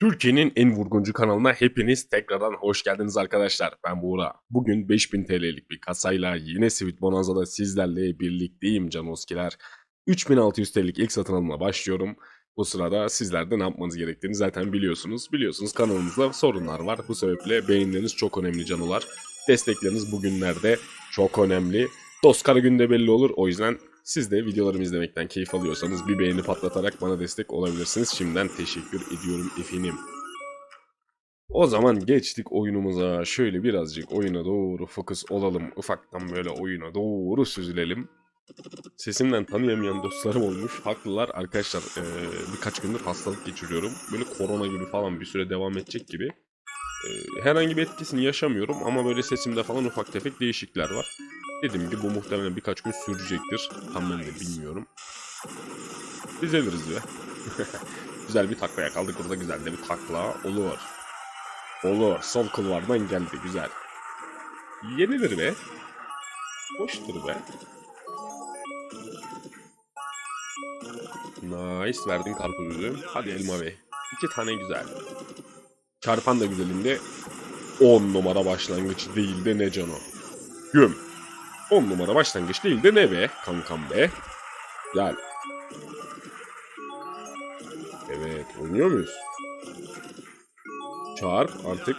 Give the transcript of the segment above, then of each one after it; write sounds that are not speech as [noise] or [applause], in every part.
Türkiye'nin en vurguncu kanalına hepiniz tekrardan hoş geldiniz arkadaşlar. Ben Buğra. Bugün 5000 TL'lik bir kasayla yine Sweet Bonanza'da sizlerle birlikteyim canoskiler. 3600 TL'lik ilk satın alımla başlıyorum. Bu sırada sizler de ne yapmanız gerektiğini zaten biliyorsunuz. Biliyorsunuz kanalımızda sorunlar var. Bu sebeple beğenileriniz çok önemli canolar. Destekleriniz bugünlerde çok önemli. Dost günde belli olur. O yüzden siz de videolarımı izlemekten keyif alıyorsanız bir beğeni patlatarak bana destek olabilirsiniz. Şimdiden teşekkür ediyorum efendim. O zaman geçtik oyunumuza. Şöyle birazcık oyuna doğru fokus olalım. Ufaktan böyle oyuna doğru süzülelim. Sesimden tanıyamayan dostlarım olmuş. Haklılar arkadaşlar. eee, birkaç gündür hastalık geçiriyorum. Böyle korona gibi falan bir süre devam edecek gibi. Eee, herhangi bir etkisini yaşamıyorum ama böyle sesimde falan ufak tefek değişiklikler var. Dediğim gibi bu muhtemelen birkaç gün sürecektir. Tam ben de bilmiyorum. Düzeliriz ya. [laughs] güzel bir takla yakaladık burada güzel de bir takla olur. Olur. Sol kulvardan geldi güzel. Yenilir be. Hoştur be. Nice verdin karpuzu. Hadi elma be. İki tane güzel. Çarpan da güzelinde 10 numara başlangıç değil de ne cano. Güm. 10 numara başlangıç değil de ne be kankam be. Gel. Evet oynuyor muyuz? Çarp artık.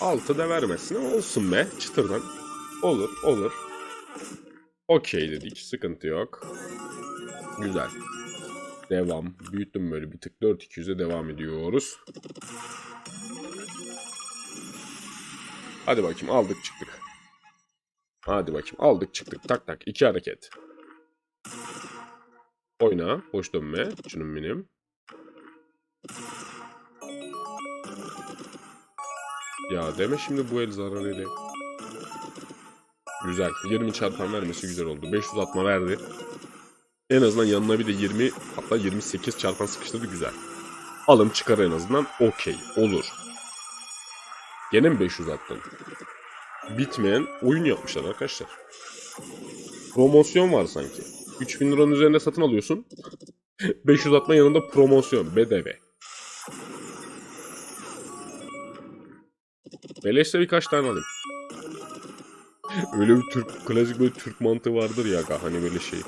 6 da vermesin ama olsun be çıtırdan. Olur olur. Okey dedik sıkıntı yok. Güzel. Devam. Büyüttüm böyle bir tık 4-200'e devam ediyoruz. Hadi bakayım aldık çıktık. Hadi bakayım aldık çıktık tak tak iki hareket. Oyna boş dönme canım benim. Ya deme şimdi bu el zarar eli. Güzel. 20 çarpan vermesi güzel oldu. 500 atma verdi. En azından yanına bir de 20 hatta 28 çarpan sıkıştırdı güzel. Alım çıkar en azından okey olur. Gene mi 500 attın? Bitmeyen oyun yapmışlar arkadaşlar. Promosyon var sanki. 3000 liranın üzerinde satın alıyorsun. [laughs] 500 atma yanında promosyon bedeve. Beleşse birkaç tane alayım. Öyle bir Türk klasik böyle Türk mantığı vardır ya hani böyle şey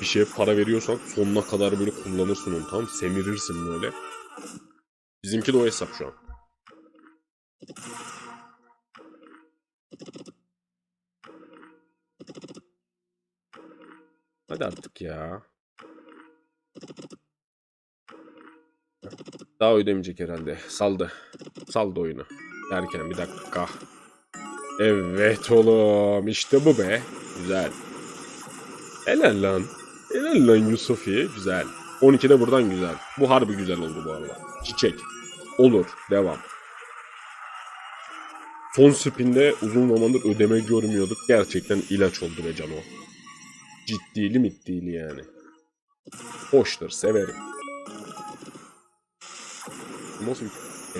bir şeye para veriyorsan sonuna kadar böyle kullanırsın onu tam semirirsin böyle. Bizimki de o hesap şu an. Hadi artık ya. Daha ödemeyecek herhalde. Saldı. Saldı oyunu. Derken bir dakika. Evet oğlum. işte bu be. Güzel. Helal lan. Helal lan Yusufiye. Güzel. 12'de buradan güzel. Bu harbi güzel oldu bu arada. Çiçek. Olur. Devam. Son spinde uzun zamandır ödeme görmüyorduk. Gerçekten ilaç oldu be cano. Ciddili middili yani. Hoştur. Severim. Nasıl bir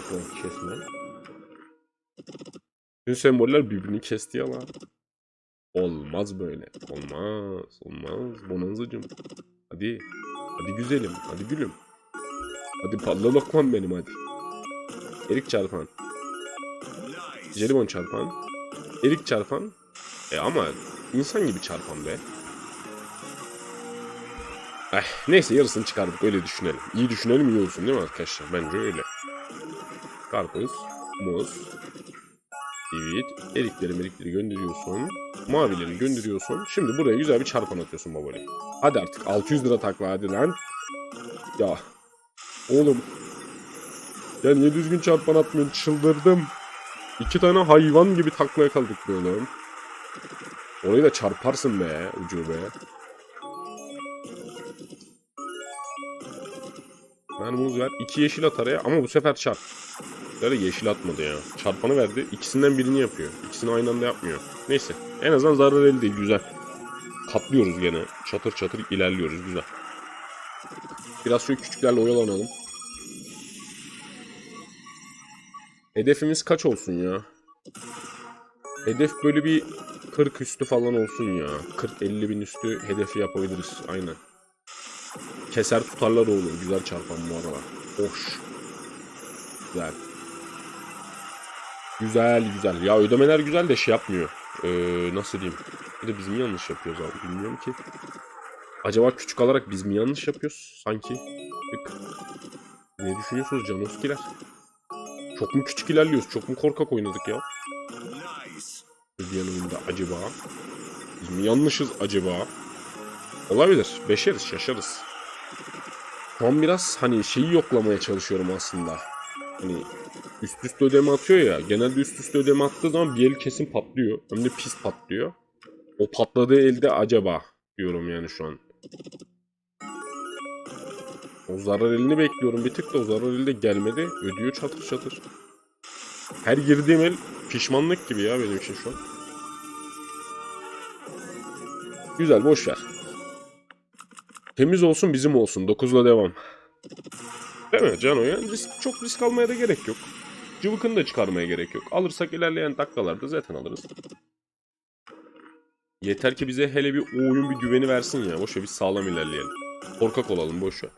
ekran kesme? Tüm semboller birbirini kesti ama. Olmaz böyle. Olmaz. Olmaz. Bonanzacım. Hadi. Hadi güzelim. Hadi gülüm. Hadi palla lokman benim hadi. Erik çarpan. Jelibon çarpan. Erik çarpan. E ama insan gibi çarpan be. Eh, neyse yarısını çıkardık öyle düşünelim. İyi düşünelim iyi olsun değil mi arkadaşlar? Bence öyle. Karpuz, muz, Evet. Erikleri merikleri gönderiyorsun. Mavileri gönderiyorsun. Şimdi buraya güzel bir çarpan atıyorsun babali. Hadi artık 600 lira takla hadi lan. Ya. Oğlum. Ya niye düzgün çarpan atmıyorsun? Çıldırdım. İki tane hayvan gibi taklaya kaldık oğlum. Orayı da çarparsın be ucu be. Ben muz ver. İki yeşil at araya ama bu sefer çarp. Böyle yeşil atmadı ya. Çarpanı verdi. İkisinden birini yapıyor. İkisini aynı anda yapmıyor. Neyse. En azından zarar elde değil. Güzel. Katlıyoruz gene. Çatır çatır ilerliyoruz. Güzel. Biraz şöyle küçüklerle oyalanalım. Hedefimiz kaç olsun ya? Hedef böyle bir 40 üstü falan olsun ya. 40-50 bin üstü hedefi yapabiliriz. Aynen. Keser tutarlar olur. Güzel çarpan bu arada. Hoş. Güzel. Güzel güzel. Ya ödemeler güzel de şey yapmıyor. Ee, nasıl diyeyim? Bir de biz mi yanlış yapıyoruz abi bilmiyorum ki. Acaba küçük alarak biz mi yanlış yapıyoruz sanki? Ne düşünüyorsunuz Canoskiler? Çok mu küçük ilerliyoruz? Çok mu korkak oynadık ya? Diğer oyunda acaba? Biz mi yanlışız acaba? Olabilir. Beşeriz, şaşarız. An biraz hani şeyi yoklamaya çalışıyorum aslında. Hani üst üste ödeme atıyor ya. Genelde üst üste ödeme attığı zaman bir el kesin patlıyor. Hem de pis patlıyor. O patladığı elde acaba diyorum yani şu an. O zarar elini bekliyorum bir tık da o zarar eli de gelmedi. Ödüyor çatır çatır. Her girdiğim el pişmanlık gibi ya benim için şu an. Güzel boş ver. Temiz olsun bizim olsun. 9'la devam. Değil mi Cano ya? Risk, çok risk almaya da gerek yok. Cıvıkını da çıkarmaya gerek yok. Alırsak ilerleyen dakikalarda zaten alırız. Yeter ki bize hele bir oyun bir güveni versin ya. Boşver biz sağlam ilerleyelim. Korkak olalım boşver.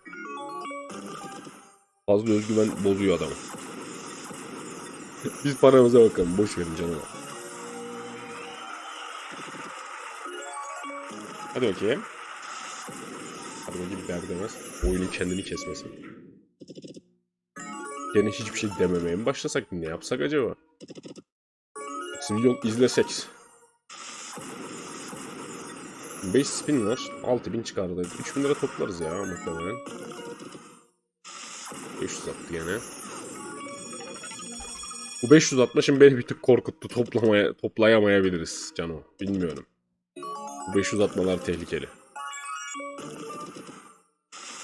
Fazla özgüven bozuyor adamı. [laughs] biz paramıza bakalım. Boş verin canım. Hadi bakayım. Bakayım der demez. Oyunun kendini kesmesin. Gene hiçbir şey dememeye mi başlasak ne yapsak acaba? Yol izlesek. 5 spin var. 6000 çıkardı. 3000 lira toplarız ya muhtemelen. 500 attı gene. Bu 560 şimdi beni bir tık korkuttu. Toplamaya, toplayamayabiliriz Cano. Bilmiyorum. Bu 500 atmalar tehlikeli.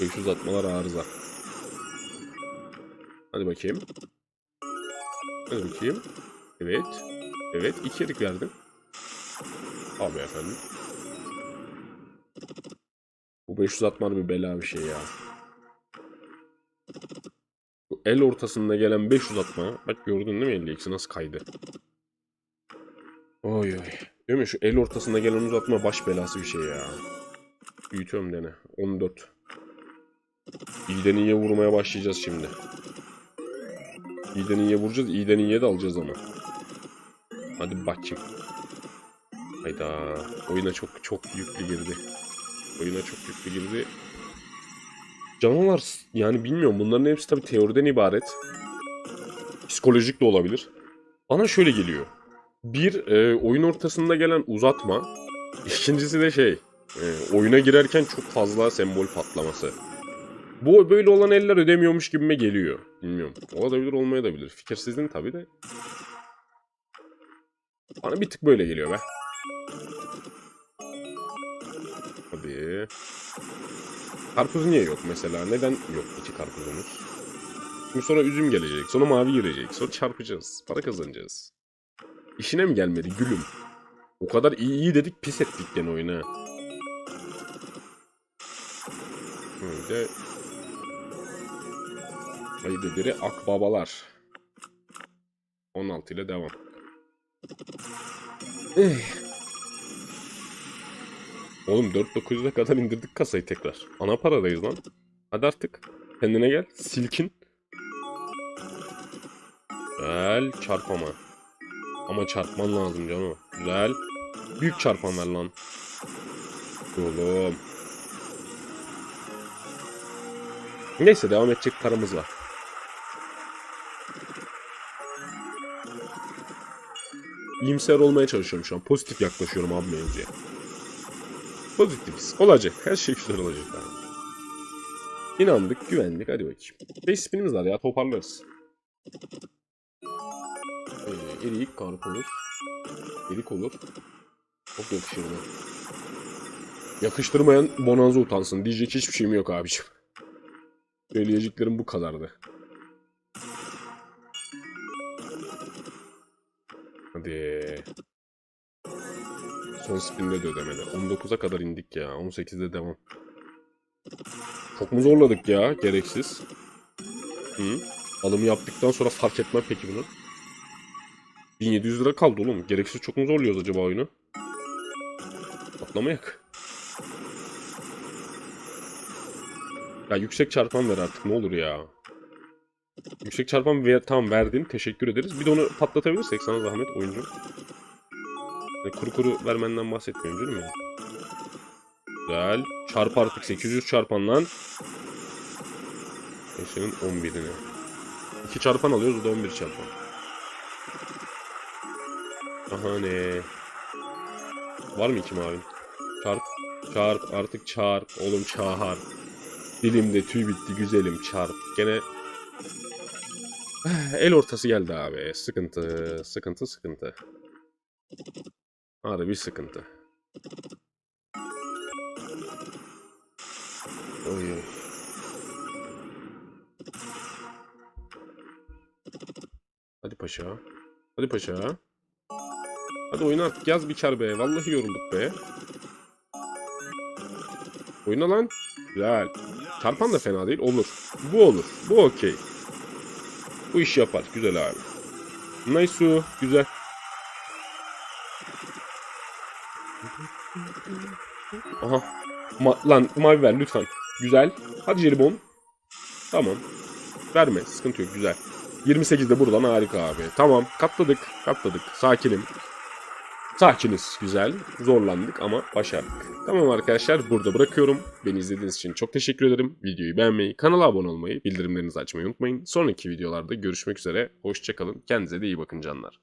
500 atmalar arıza. Hadi bakayım. Hadi bakayım. Evet. Evet. iki erik verdim. Abi efendim. Bu 500 atmalar bir bela bir şey ya. Bu el ortasında gelen 500 atma. Bak gördün değil mi 50x'i nasıl kaydı? Oy oy. Değil mi? Şu el ortasında gelen uzatma baş belası bir şey ya. Büyütüyorum dene. 14. İyiden iyiye vurmaya başlayacağız şimdi. İyiden iyiye vuracağız. İyiden iyiye de alacağız ama. Hadi bakayım. Hayda. Oyuna çok çok yüklü girdi. Oyuna çok yüklü girdi. Canavar yani bilmiyorum bunların hepsi tabii teoriden ibaret. Psikolojik de olabilir. Bana şöyle geliyor. Bir e, oyun ortasında gelen uzatma. İkincisi de şey. e, oyuna girerken çok fazla sembol patlaması. Bu böyle olan eller ödemiyormuş gibime geliyor. Bilmiyorum. Olabilir olmayabilir. Fikir sizin tabii de. Bana bir tık böyle geliyor be. Hadi. Karpuz niye yok mesela? Neden yok iki karpuzumuz? Şimdi sonra üzüm gelecek. Sonra mavi girecek. Sonra çarpacağız. Para kazanacağız. İşine mi gelmedi gülüm? O kadar iyi iyi dedik pis ettik gene oyuna. Böyle Haydi biri akbabalar. 16 ile devam. Eh. Oğlum 4900'e kadar indirdik kasayı tekrar. Ana paradayız lan. Hadi artık. Kendine gel. Silkin. Güzel. Çarpama. Ama çarpman lazım canım. Güzel. Büyük çarpan ver lan. Oğlum. Neyse devam edecek paramız var. İyimser olmaya çalışıyorum şu an. Pozitif yaklaşıyorum abi mevzuya. Pozitifiz. Olacak. Her şey güzel olacak abi. İnandık, güvendik. Hadi bakayım. 5 spinimiz var ya. Toparlarız. Ee, erik, karpuz. Erik olur. Çok yakışır buna. Yakıştırmayan bonanza utansın. Diyecek hiçbir şeyim yok abiciğim. Söyleyeceklerim bu kadardı. Hadi. Son spinde de ödemedi. 19'a kadar indik ya. 18'de devam. Çok mu zorladık ya? Gereksiz. Hı? Alımı yaptıktan sonra fark etmem peki bunu. 1700 lira kaldı oğlum. Gereksiz çok mu zorluyoruz acaba oyunu? Patlamayak. Ya yüksek çarpan ver artık ne olur ya. Yüksek çarpan ver, tamam verdin. Teşekkür ederiz. Bir de onu patlatabilirsek sana zahmet oyuncu. Yani kuru kuru vermenden bahsetmiyorum canım ya. Güzel. Çarp artık 800 çarpan lan. Eşeğin 11'ini. 2 çarpan alıyoruz. Bu da 11 çarpan. Aha ne? Var mı iki mavin? Çarp. Çarp. Artık çarp. Oğlum çağır. Dilimde tüy bitti güzelim çarp. Gene [sighs] el ortası geldi abi. Sıkıntı. Sıkıntı sıkıntı. Harbi sıkıntı. Oy. Hadi paşa. Hadi paşa. Hadi oyna artık yaz bir kar be. Vallahi yorulduk be. Oyna lan. Güzel. Çarpan da fena değil. Olur. Bu olur. Bu okey. Bu iş yapar. Güzel abi. Nice. Güzel. Aha. Ma lan mavi ver lütfen. Güzel. Hadi jelibon. Tamam. Verme. Sıkıntı yok. Güzel. 28'de buradan harika abi. Tamam. Katladık. Katladık. Sakinim. Sakiniz. Güzel. Zorlandık ama başardık. Tamam arkadaşlar burada bırakıyorum. Beni izlediğiniz için çok teşekkür ederim. Videoyu beğenmeyi, kanala abone olmayı, bildirimlerinizi açmayı unutmayın. Sonraki videolarda görüşmek üzere. Hoşçakalın. Kendinize de iyi bakın canlar.